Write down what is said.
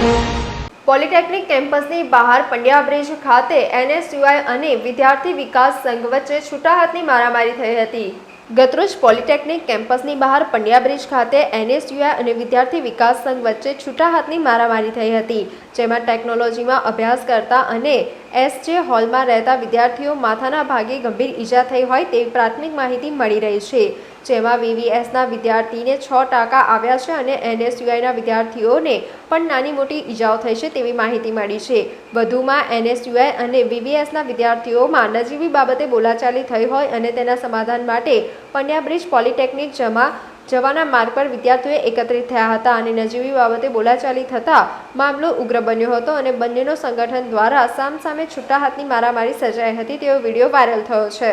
Polytechnic કેમ્પસની બહાર Pandya bridge ખાતે NSUI અને વિદ્યાર્થી વિકાસ સંઘ વચ્ચે છૂટા હાથની મારામારી થઈ હતી. ગતરોજ પોલિટેકનિક કેમ્પસની બહાર પંડ્યા બ્રિજ ખાતે એનએસયુઆઈ અને વિદ્યાર્થી વિકાસ સંઘ વચ્ચે છૂટા હાથની મારામારી થઈ હતી, જેમાં ટેકનોલોજીમાં અભ્યાસ કરતા અને એસજે હોલમાં રહેતા વિદ્યાર્થીઓ માથાના ભાગે ગંભીર ઈજા થઈ હોય તેવી પ્રાથમિક માહિતી મળી રહી છે. જેમાં વીવીએસના વિદ્યાર્થીને છ ટાંકા આવ્યા છે અને એનએસયુઆઈના વિદ્યાર્થીઓને પણ નાની મોટી ઈજાઓ થઈ છે તેવી માહિતી મળી છે. વધુમાં એનએસયુઆઈ અને વીવીએસના વિદ્યાર્થીઓમાં નજીવી બાબતે બોલાચાલી થઈ હોય અને તેના સમાધાન માટે પન્યા બ્રિજ પોલિટેકનિક જમા જવાના માર્ગ પર વિદ્યાર્થીઓ એકત્રિત થયા હતા અને નજીવી બાબતે બોલાચાલી થતાં મામલો ઉગ્ર બન્યો હતો અને બંનેનો સંગઠન દ્વારા સામસામે છૂટા હાથની મારામારી સર્જાઈ હતી તેવો વીડિયો વાયરલ થયો છે.